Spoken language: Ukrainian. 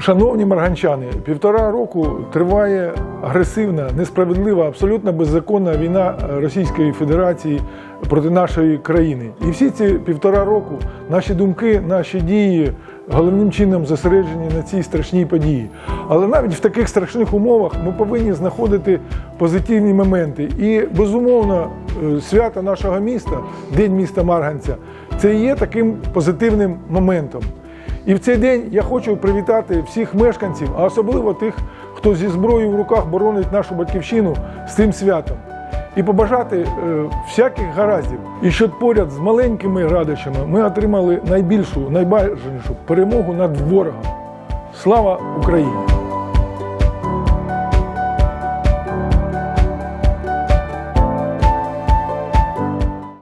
Шановні марганчани, півтора року триває агресивна, несправедлива, абсолютно беззаконна війна Російської Федерації проти нашої країни. І всі ці півтора року наші думки, наші дії головним чином зосереджені на цій страшній події. Але навіть в таких страшних умовах ми повинні знаходити позитивні моменти. І безумовно, е, свято нашого міста, День міста Марганця, це є таким позитивним моментом. І в цей день я хочу привітати всіх мешканців, а особливо тих, хто зі зброєю в руках боронить нашу батьківщину з цим святом. І побажати е, всяких гараздів. І щоб поряд з маленькими радощами ми отримали найбільшу, найбажанішу перемогу над ворогом. Слава Україні!